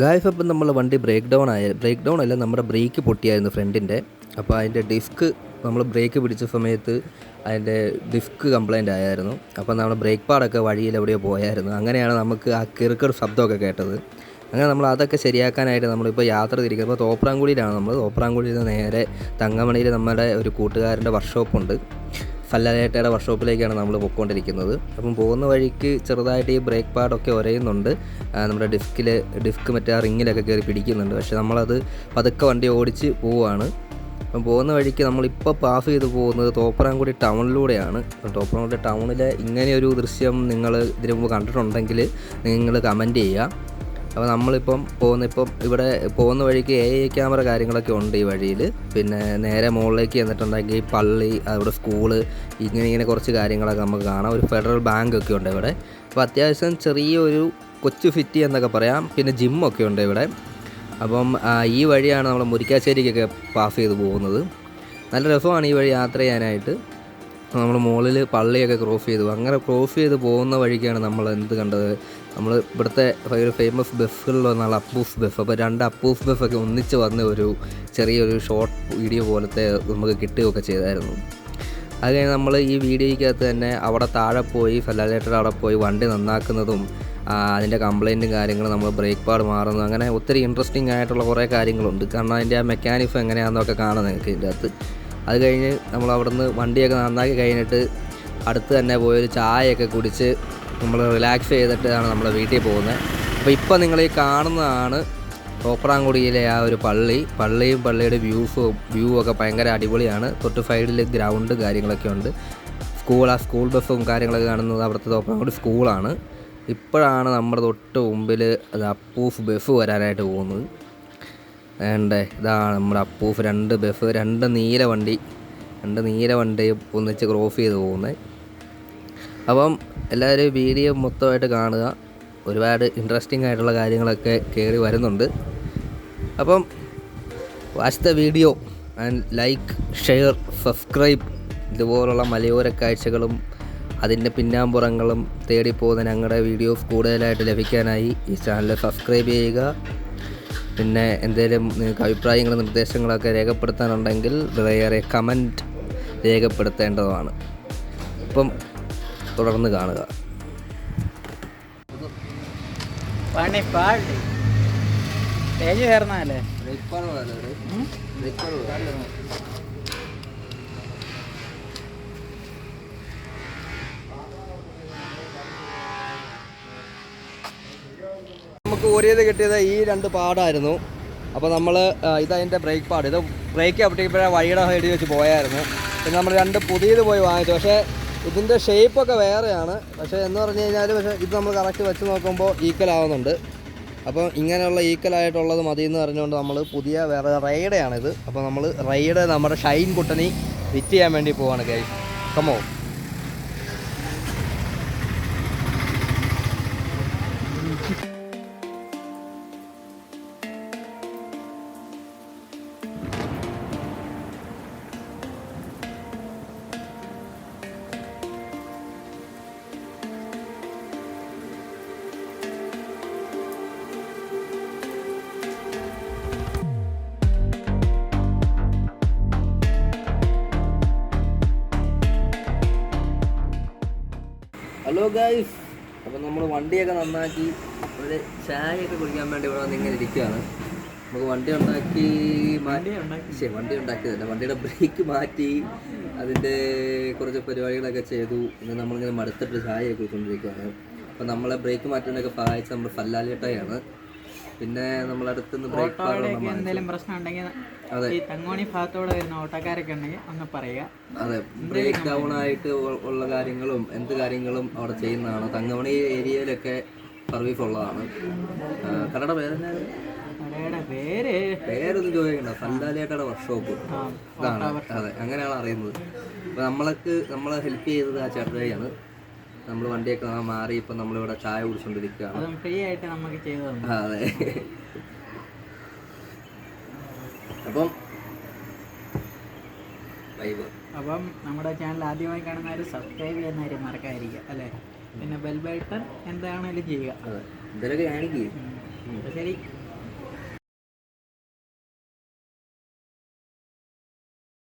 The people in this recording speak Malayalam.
ഗായ്സ് അപ്പം നമ്മൾ വണ്ടി ബ്രേക്ക് ഡൗൺ ആയ ബ്രേക്ക് ഡൗൺ അല്ല നമ്മുടെ ബ്രേക്ക് പൊട്ടിയായിരുന്നു ഫ്രണ്ടിന്റെ. അപ്പോൾ അതിന്റെ ഡിസ്ക് നമ്മൾ ബ്രേക്ക് പിടിച്ച സമയത്ത് അതിന്റെ ഡിസ്ക് കംപ്ലൈന്റ് ആയായിരുന്നു. അപ്പോൾ നമ്മൾ ബ്രേക്ക് പാടൊക്കെ വഴിയിൽ എവിടെയോ പോയായിരുന്നു. അങ്ങനെയാണ് നമുക്ക് ആ കിറുക്കട് ശബ്ദമൊക്കെ കേട്ടത്. അങ്ങനെ നമ്മൾ അതൊക്കെ ശരിയാക്കാനായിട്ട് നമ്മളിപ്പോൾ യാത്ര തിരിക്കുമ്പോൾ തോപ്രാങ്കുടിയിലാണ് നമ്മൾ. തോപ്രാങ്കുടിയിൽ നിന്ന് നേരെ തങ്കമണിയിൽ നമ്മുടെ ഒരു കൂട്ടുകാരന്റെ വർക്ക്ഷോപ്പുണ്ട് ഫല്ലാലേട്ടയുടെ വർക്ക്ഷോപ്പിലേക്കാണ് നമ്മൾ പൊയ്ക്കൊണ്ടിരിക്കുന്നത്. അപ്പം പോകുന്ന വഴിക്ക് ചെറുതായിട്ട് ഈ ബ്രേക്ക് പാഡൊക്കെ ഉരയുന്നുണ്ട് നമ്മുടെ ഡിസ്കിൽ ഡിസ്ക് മറ്റേ ആ റിങ്ങിലൊക്കെ കയറി പിടിക്കുന്നുണ്ട്. പക്ഷേ നമ്മളത് പതുക്കെ വണ്ടി ഓടിച്ച് പോവുകയാണ് അപ്പം പോകുന്ന വഴിക്ക് നമ്മളിപ്പോൾ പാസ് ചെയ്ത് പോകുന്നത് തോപ്രാംകുടി ടൗണിലൂടെയാണ്. അപ്പം തോപ്രാങ്കുടി ടൗണിലെ ഇങ്ങനെയൊരു ദൃശ്യം നിങ്ങൾ ഇതിനു മുമ്പ് കണ്ടിട്ടുണ്ടെങ്കിൽ നിങ്ങൾ കമന്റ് ചെയ്യുക. അപ്പോൾ നമ്മളിപ്പം പോകുന്ന ഇപ്പം ഇവിടെ പോകുന്ന വഴിക്ക് എ ഐ ക്യാമറ കാര്യങ്ങളൊക്കെ ഉണ്ട് ഈ വഴിയിൽ പിന്നെ നേരെ മുകളിലേക്ക് ചെന്നിട്ടുണ്ടെങ്കിൽ പള്ളി അവിടെ സ്കൂൾ ഇങ്ങനെ ഇങ്ങനെ കുറച്ച് കാര്യങ്ങളൊക്കെ നമുക്ക് കാണാം. ഒരു ഫെഡറൽ ബാങ്ക് ഒക്കെ ഉണ്ട് ഇവിടെ. അപ്പോൾ അത്യാവശ്യം ചെറിയൊരു കൊച്ചു ഫിറ്റി എന്നൊക്കെ പറയാം. പിന്നെ ജിമ്മൊക്കെ ഉണ്ട് ഇവിടെ. അപ്പം ഈ വഴിയാണ് നമ്മൾ മുരിക്കാശ്ശേരിക്കൊക്കെ പാസ് ചെയ്ത് പോകുന്നത്. നല്ല രസമാണ് ഈ വഴി യാത്ര ചെയ്യാനായിട്ട്. നമ്മൾ മുകളിൽ പള്ളിയൊക്കെ ക്രോസ് ചെയ്തു. അങ്ങനെ ക്രോസ് ചെയ്ത് പോകുന്ന വഴിക്കാണ് നമ്മൾ എന്ത് കണ്ടത്? നമ്മൾ ഇവിടുത്തെ ഒരു ഫേമസ് ബസ്സുകളിൽ വന്നാൽ അപ്പൂസ് ബസ് അപ്പോൾ രണ്ട് അപ്പൂസ് ബസ്സൊക്കെ ഒന്നിച്ച് വന്ന ഒരു ചെറിയൊരു ഷോർട്ട് വീഡിയോ പോലത്തെ നമുക്ക് കിട്ടുകയൊക്കെ ചെയ്തായിരുന്നു. അത് കഴിഞ്ഞ് നമ്മൾ ഈ വീഡിയോയ്ക്കകത്ത് തന്നെ അവിടെ താഴെ പോയി ഫെല്ലാലേറ്റർ അവിടെ പോയി വണ്ടി നന്നാക്കുന്നതും അതിന്റെ കംപ്ലൈന്റും കാര്യങ്ങളും നമ്മൾ ബ്രേക്ക് പാഡ് മാറുന്നു അങ്ങനെ ഒത്തിരി ഇൻട്രസ്റ്റിംഗ് ആയിട്ടുള്ള കുറേ കാര്യങ്ങളുണ്ട്. കാരണം അതിന്റെ ആ മെക്കാനിസം എങ്ങനെയാണെന്നൊക്കെ കാണാം നിങ്ങൾക്ക് ഇതിന്റെ അകത്ത്. അത് കഴിഞ്ഞ് നമ്മൾ അവിടുന്ന് വണ്ടിയൊക്കെ നന്നാക്കി കഴിഞ്ഞിട്ട് അടുത്ത് തന്നെ പോയൊരു ചായയൊക്കെ കുടിച്ച് നമ്മൾ റിലാക്സ് ചെയ്തിട്ടാണ് നമ്മൾ വീട്ടിൽ പോകുന്നത്. അപ്പോൾ ഇപ്പോൾ നിങ്ങൾ ഈ കാണുന്നതാണ് തോപ്രാങ്കുടിയിലെ ആ ഒരു പള്ളി. പള്ളിയും പള്ളിയുടെ വ്യൂസും വ്യൂ ഒക്കെ ഭയങ്കര അടിപൊളിയാണ്. തൊട്ട് സൈഡിൽ ഗ്രൗണ്ട് കാര്യങ്ങളൊക്കെ ഉണ്ട്. സ്കൂൾ ആ സ്കൂൾ ബസ്സും കാര്യങ്ങളൊക്കെ കാണുന്നത് അവിടുത്തെ തോപ്രാങ്കുടി സ്കൂളാണ്. ഇപ്പോഴാണ് നമ്മുടെ തൊട്ട് മുമ്പിൽ അത് അപ്പൂഫ് ബസ് വരാനായിട്ട് പോകുന്നത്. വേണ്ടേ? ഇതാണ് നമ്മുടെ അപ്പൂഫ് രണ്ട് ബഫ് രണ്ട് നീല വണ്ടി രണ്ട് നീല വണ്ടി ഒന്നിച്ച് ക്രോസ് ചെയ്ത് പോകുന്നത് അപ്പം എല്ലാവരും വീഡിയോ മൊത്തമായിട്ട് കാണുക. ഒരുപാട് ഇൻട്രസ്റ്റിംഗ് ആയിട്ടുള്ള കാര്യങ്ങളൊക്കെ കയറി വരുന്നുണ്ട്. അപ്പം watch the video and like share subscribe ഇതുപോലുള്ള മലയോര കാഴ്ചകളും അതിന്റെ പിന്നാമ്പുറങ്ങളും തേടിപ്പോകുന്ന ഞങ്ങളുടെ വീഡിയോസ് കൂടുതലായിട്ട് ലഭിക്കാനായി ഈ ചാനൽ സബ്സ്ക്രൈബ് ചെയ്യുക. പിന്നെ എന്തെങ്കിലും നിങ്ങൾക്ക് അഭിപ്രായങ്ങളും നിർദ്ദേശങ്ങളൊക്കെ രേഖപ്പെടുത്താനുണ്ടെങ്കിൽ വളരെയേറെ കമന്റ് രേഖപ്പെടുത്തേണ്ടതാണ്. ഇപ്പം തുടർന്ന് കാണുക. സ്റ്റേജ് കയറുന്നതല്ലേ നമുക്ക് ഓരിയത് കിട്ടിയത് ഈ രണ്ട് പാടായിരുന്നു. അപ്പോൾ നമ്മൾ ഇതതിന്റെ ബ്രേക്ക് പാട്. ഇത് ബ്രേക്ക് അപ്പോഴേ വഴിയുടെ സൈഡിൽ വെച്ച് പോയായിരുന്നു. പിന്നെ നമ്മൾ രണ്ട് പുതിയത് പോയി വാങ്ങിച്ചു. പക്ഷേ ഇതിന്റെ ഷേപ്പൊക്കെ വേറെയാണ്. പക്ഷേ എന്ന് പറഞ്ഞു കഴിഞ്ഞാൽ പക്ഷേ ഇത് നമ്മൾ കറക്റ്റ് വെച്ച് നോക്കുമ്പോൾ ഈക്വൽ ആവുന്നുണ്ട്. അപ്പോൾ ഇങ്ങനെയുള്ള ഈക്വൽ ആയിട്ടുള്ളത് മതി എന്ന് പറഞ്ഞുകൊണ്ട് നമ്മൾ പുതിയ വേറെ റൈഡയാണിത് അപ്പോൾ നമ്മൾ റൈഡ് നമ്മുടെ ഷൈൻ കുട്ടനി വിറ്റ് ചെയ്യാൻ വേണ്ടി പോവാണ് കൈ കമോ ഹലോ ഗൈസ് അപ്പോൾ നമ്മൾ വണ്ടിയൊക്കെ നന്നാക്കി ഒരു ചായയൊക്കെ കുടിക്കാൻ വേണ്ടി ഇവിടെ വന്ന് ഇങ്ങനെ ഇരിക്കുകയാണ്. നമുക്ക് വണ്ടി ഉണ്ടാക്കി മാറ്റി ശരി വണ്ടി ഉണ്ടാക്കിയതല്ല. വണ്ടിയുടെ ബ്രേക്ക് മാറ്റി അതിന്റെ കുറച്ച് പരിപാടികളൊക്കെ ചെയ്തു. ഇന്ന് നമ്മളിങ്ങനെ മടുത്തിട്ട് ചായയൊക്കെ കുടിച്ചുകൊണ്ടിരിക്കുകയാണ് അപ്പോൾ നമ്മളെ ബ്രേക്ക് മാറ്റാനൊക്കെ സഹായിച്ച നമ്മൾ ഫല്ലാലിയട്ടയാണ്. പിന്നെ നമ്മളടുത്ത് ബ്രേക്ക് ഓട്ടോയുടെയൊക്കെ എന്തെങ്കിലും പ്രശ്നം ഉണ്ടെങ്കിൽ അതെ. ഈ തങ്ങോണി ഭാഗത്തോടെ വരുന്ന ഓട്ടോക്കാരൊക്കെ ഉണ്ടെങ്കിൽ ഒന്ന് പറയുക. അതെ ബ്രേക്ക് ഡൗൺ ആയിട്ട് ഉള്ള കാര്യങ്ങളും എന്ത് കാര്യങ്ങളും അവിടെ ചെയ്യുന്നതാണ്. തങ്ങോണി ഏരിയയിലൊക്കെ സർവീസ് ഉള്ളതാണ്. കടയുടെ പേരെന്നാണ് പേര്. പേരൊന്നും ചോദിക്കണ്ട. സന്താലിയേട്ടയുടെ വർക്ക്ഷോപ്പ് ഷോപ്പ് ഇതാണ്. അതെ അങ്ങനെയാണ് അറിയുന്നത്. അപ്പൊ നമ്മൾക്ക് നമ്മളെ ഹെൽപ്പ് ചെയ്തത് ആ ചേട്ടനെയാണ് നമ്മൾ വണ്ടിയൊക്കെ മാറി ഇപ്പം നമ്മളിവിടെ ചായ കുടിച്ചുകൊണ്ടിരിക്കുകയാണ് ഫ്രീ ആയിട്ട് നമുക്ക് ചെയ്തു അതെ. അപ്പം അപ്പം നമ്മുടെ ചാനൽ ആദ്യമായി കാണുന്നവർ സബ്സ്ക്രൈബ് ചെയ്യുന്ന കാര്യം മറക്കാതിരിക്കുക അല്ലേ? പിന്നെ ബെൽ ബട്ടൺ എന്താണെങ്കിലും ചെയ്യുക. അതെ. ഇതിലൊക്കെ കാണിക്കേ. ഉം. ശരി.